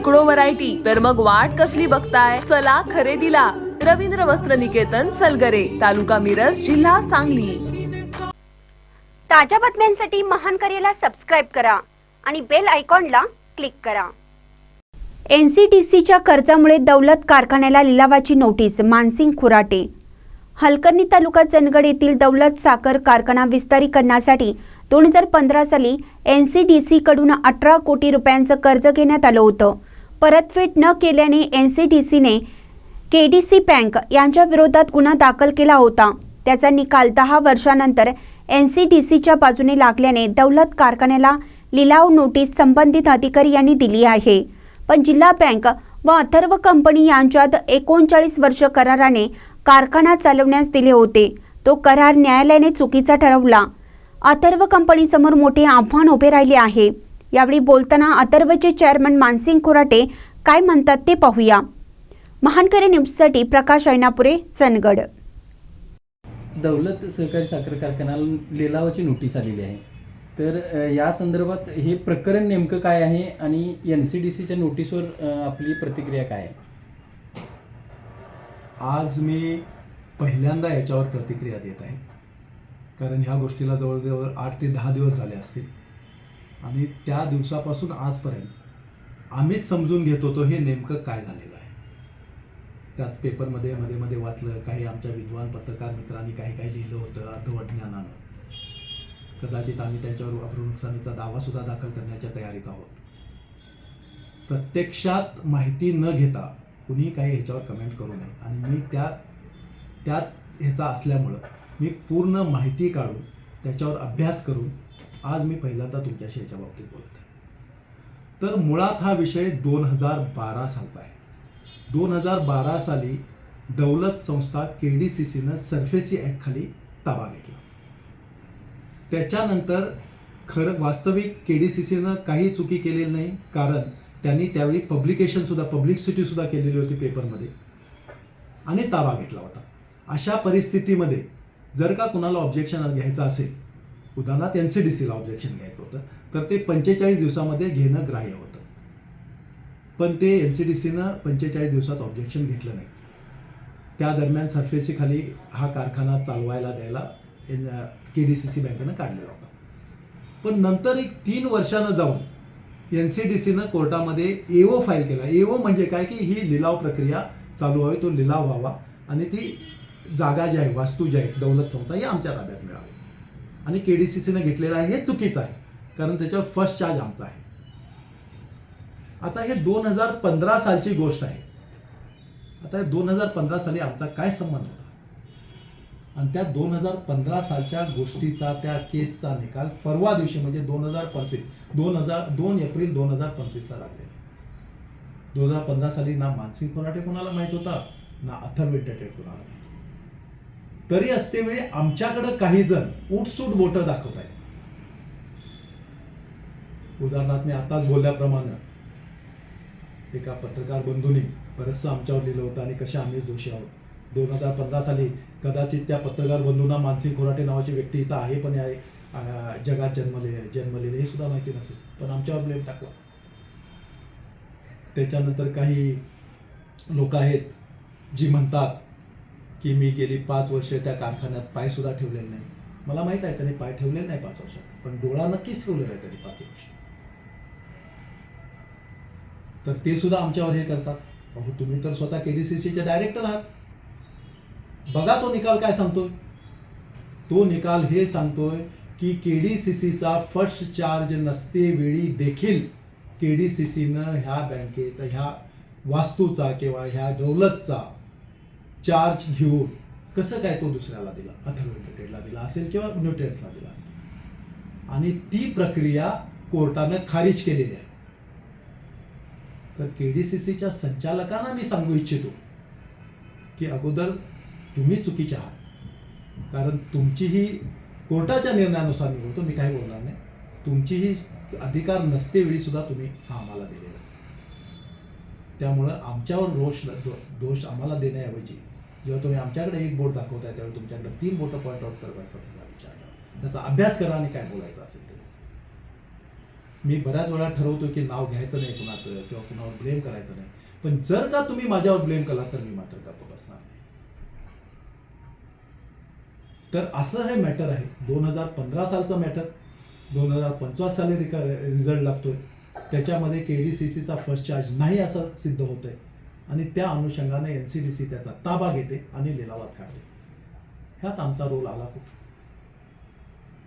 शेकडो व्हरायटी तर मग वाट कसली बघताय? चला खरेदीला. रवींद्र वस्त्र निकेतन सलगरे तालुका मिरज जिल्हा सांगली. ताज्या बातम्यांसाठी महान करेला सबस्क्राईब करा आणि बेल आयकॉनला क्लिक करा. एन सी डी सीच्या कर्जामुळे दौलत कारखान्याला लिलावाची नोटीस मानसिंग खुराटे. हलकर्णी तालुका चंदगड येथील दौलत साखर कारखाना विस्तारीकरणासाठी दोन हजार पंधरा साली एन सी डी सीकडून अठरा कोटी रुपयांचं कर्ज घेण्यात आलं होतं. परतफेड न केल्याने एन सी डी सीने के डी सी बँक यांच्या विरोधात गुन्हा दाखल केला होता. त्याचा निकाल दहा वर्षानंतर एन सी डी सीच्या बाजूने लागल्याने दौलत कारखान्याला लिलाव नोटीस संबंधित अधिकारी यांनी दिली आहे. पण जिल्हा बँक व अथर्व कंपनी यांच्यात एकोणचाळीस वर्ष कराराने कारखाना चालवण्यास दिले होते. तो करार न्यायालयाने चुकीचा ठरवला. अथर्व कंपनीसमोर मोठे आव्हान उभे राहिले आहे. यावेळी बोलताना अथर्वचे चेअरमन मानसिंग खोराटे काय म्हणतात ते पाहूया. महानकरे न्यूजसाठी प्रकाश ऐनापुरे चंदगड. दौलत सहकारी साखर कारखान्याला लिलावाची नोटीस आलेली आहे. तर या संदर्भात हे प्रकरण नेमकं काय आहे आणि एन सी डी सीच्या नोटीसवर आपली प्रतिक्रिया काय आहे? आज मी पहिल्यांदा याच्यावर प्रतिक्रिया देत आहे. कारण ह्या गोष्टीला जवळजवळ आठ ते दहा दिवस झाले असतील. आणि त्या दिवसापासून आजपर्यंत आम्हीच समजून घेत होतो हे नेमकं काय झालेलं आहे. त्यात पेपरमध्ये मध्ये मध्ये वाचलं काही आमच्या विद्वान पत्रकार मित्रांनी काही काही लिहिलं होतं अर्धवटज्ञानानं. कदाचित आम्ही त्यांच्यावर अब्रू नुकसानीचा दावासुद्धा दाखल करण्याच्या तयारीत आहोत. प्रत्यक्षात माहिती न घेता कुणीही काही ह्याच्यावर कमेंट करू नये. आणि मी त्या त्याच ह्याचा असल्यामुळं मी पूर्ण माहिती काढून त्याच्यावर अभ्यास करून आज मी पहिल्यांदा तुमच्याशी याच्या बाबतीत बोलत आहे. तर मुळात हा विषय दोन हजार बारा सालचा आहे. दोन हजार बारा साली दौलत संस्था के डी सी सीनं सरफेसी ॲक्टखाली ताबा घेतला. त्याच्यानंतर खरं वास्तविक के डी सी सीनं काही चुकी केलेली नाही कारण त्यांनी त्यावेळी पब्लिकेशनसुद्धा पब्लिसिटीसुद्धा केलेली होती पेपरमध्ये आणि ताबा घेतला होता. अशा परिस्थितीमध्ये जर का कुणाला ऑब्जेक्शन घ्यायचं असेल उदाहरणार्थ एन सी डी सीला ऑब्जेक्शन घ्यायचं होतं तर ते पंचेचाळीस दिवसामध्ये घेणं ग्राह्य होतं. पण ते एन सी डी सीनं पंचेचाळीस दिवसात ऑब्जेक्शन घेतलं नाही. त्या दरम्यान सरफेसीखाली हा कारखाना चालवायला द्यायला N K D C C बँकेनं काढलेला होता. पण नंतर एक तीन वर्षानं जाऊन एन सी डी सीनं कोर्टामध्ये एओ फाईल केला. एओ म्हणजे काय? की ही लिलाव प्रक्रिया चालू व्हावी तो लिलाव व्हावा आणि ती जागा जी आहे वास्तू जी आहे दौलत संस्था ही आमच्या ताब्यात मिळावी. आणि के डी सी सीनं घेतलेलं आहे हे चुकीचं आहे. कारण त्याच्यावर फर्स्ट चार्ज आमचा आहे. आता हे दोन हजार पंधरा सालची गोष्ट आहे. आता दोन हजार पंधरा साली आमचा काय संबंध होता? आणि त्या दोन हजार पंधरा सालच्या गोष्टीचा त्या केसचा निकाल परवा दिवशी म्हणजे दोन हजार पंचवीस दोन हजार दोन एप्रिल दोन हजार पंचवीसला लागलेला दोन हजार पंधरा साली ना मानसिंग कोणाटे कोणाला माहीत होता? ना अथर्व इंटरटेड कोणाला माहीत तरी असते वेळी आमच्याकडं काही जण उठसूट बोटं दाखवत आहेत. उदाहरणार्थ मी आताच बोलल्याप्रमाणे एका पत्रकार बंधूंनी बरंचसं आमच्यावर लिहिलं होतं आणि कशा आम्हीच दोषी आहोत. दोन हजार पंधरा साली कदाचित त्या पत्रकार बंधूंना मानसिंग खोराटे नावाची व्यक्ती इथं आहे पण आहे जगात जन्मले जन्मलेले हे सुद्धा माहिती नसेल. पण आमच्यावर ब्लेम टाकला. त्याच्यानंतर काही लोक आहेत जी म्हणतात की मी गेली पाच वर्ष त्या कारखान्यात पायसुद्धा ठेवलेले नाही. मला माहीत आहे त्यांनी पाय ठेवलेले नाही पाच वर्षात पण डोळा नक्कीच ठेवलेला आहे त्यांनी पाच वर्ष. तर ते सुद्धा आमच्यावर हे करतात. अहो तुम्ही तर स्वतः के डी सी सीचे डायरेक्टर आहात. बघा तो निकाल काय सांगतोय. तो निकाल हे सांगतोय की के डी सी सीचा फर्स्ट चार्ज नसते वेळी देखील के डी सी सीनं ह्या बँकेचा ह्या वास्तूचा किंवा ह्या दौलतचा चार्ज घेऊन कसं काय तो दुसऱ्याला दिला? अथर्व लिमिटेडला दिला असेल किंवा न्यूटेन्सला दिला असेल? आणि ती प्रक्रिया कोर्टानं खारिज केलेली आहे. तर के डी सी सीच्या संचालकांना मी सांगू इच्छितो की अगोदर तुम्ही चुकीचे आहात. कारण तुमची ही कोर्टाच्या निर्णयानुसार मी बोलतो मी काही बोलणार नाही. तुमची ही अधिकार नसते वेळी सुद्धा तुम्ही हा आम्हाला दिलेला त्यामुळं आमच्यावर दोष दो- दोष आम्हाला देण्याऐवजी जेव्हा तुम्ही आमच्याकडे एक बोट दाखवताय त्यावेळी तुमच्याकडे तीन बोटं पॉईंट आउट करत असतात त्याचा विचार त्याचा अभ्यास करा आणि काय बोलायचं असेल ते. मी बऱ्याच वेळा ठरवतो की नाव घ्यायचं नाही कुणाचं किंवा कुणावर ब्लेम करायचं नाही. पण जर का तुम्ही माझ्यावर ब्लेम केला तर मी मात्र गप्प बसणार नाही. तर असं हे मॅटर आहे. दोन हजार पंधरा सालचं मॅटर दोन हजार पंचवीस साली रिका रिझल्ट लागतोय. त्याच्यामध्ये के डी सी सीचा फर्स्ट चार्ज नाही असं सिद्ध होतंय. आणि त्या अनुषंगाने एन सी डी सी त्याचा ताबा घेते आणि लिलावात काढते. ह्यात आमचा रोल आला कुठे?